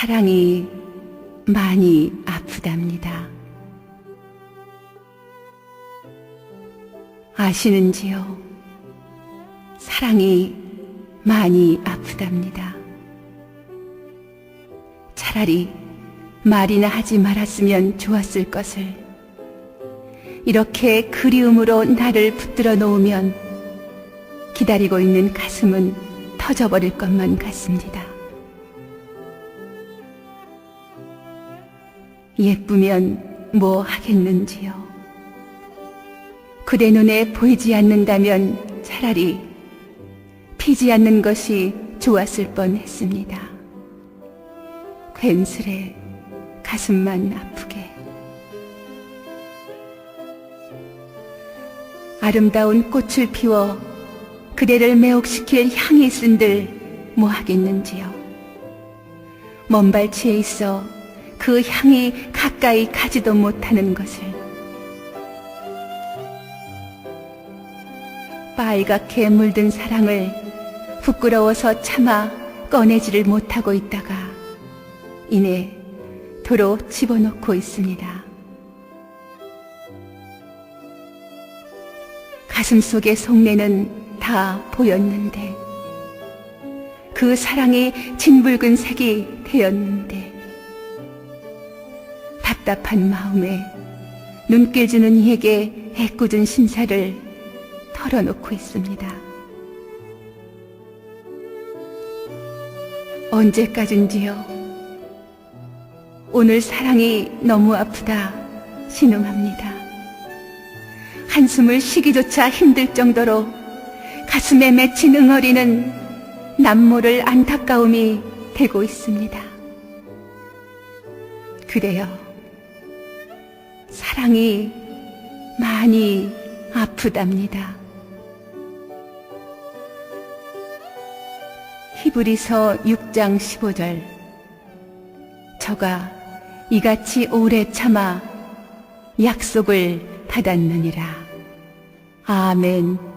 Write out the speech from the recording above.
사랑이 많이 아프답니다. 아시는지요? 사랑이 많이 아프답니다. 차라리 말이나 하지 말았으면 좋았을 것을 이렇게 그리움으로 나를 붙들어 놓으면 기다리고 있는 가슴은 터져버릴 것만 같습니다. 예쁘면 뭐 하겠는지요. 그대 눈에 보이지 않는다면 차라리 피지 않는 것이 좋았을 뻔 했습니다. 괜스레 가슴만 아프게. 아름다운 꽃을 피워 그대를 매혹시킬 향이 쓴들 뭐 하겠는지요. 먼 발치에 있어 그 향이 가까이 가지도 못하는 것을 빨갛게 물든 사랑을 부끄러워서 차마 꺼내지를 못하고 있다가 이내 도로 집어넣고 있습니다. 가슴 속의 속내는 다 보였는데 그 사랑이 진붉은 색이 되었는데 답답한 마음에 눈길 주는 이에게 애꿎은 심사를 털어놓고 있습니다. 언제까진지요? 오늘 사랑이 너무 아프다 신음합니다. 한숨을 쉬기조차 힘들 정도로 가슴에 맺힌 응어리는 남모를 안타까움이 되고 있습니다. 그래요. 사랑이 많이 아프답니다. 히브리서 6장 15절 저가 이같이 오래 참아 약속을 받았느니라. 아멘.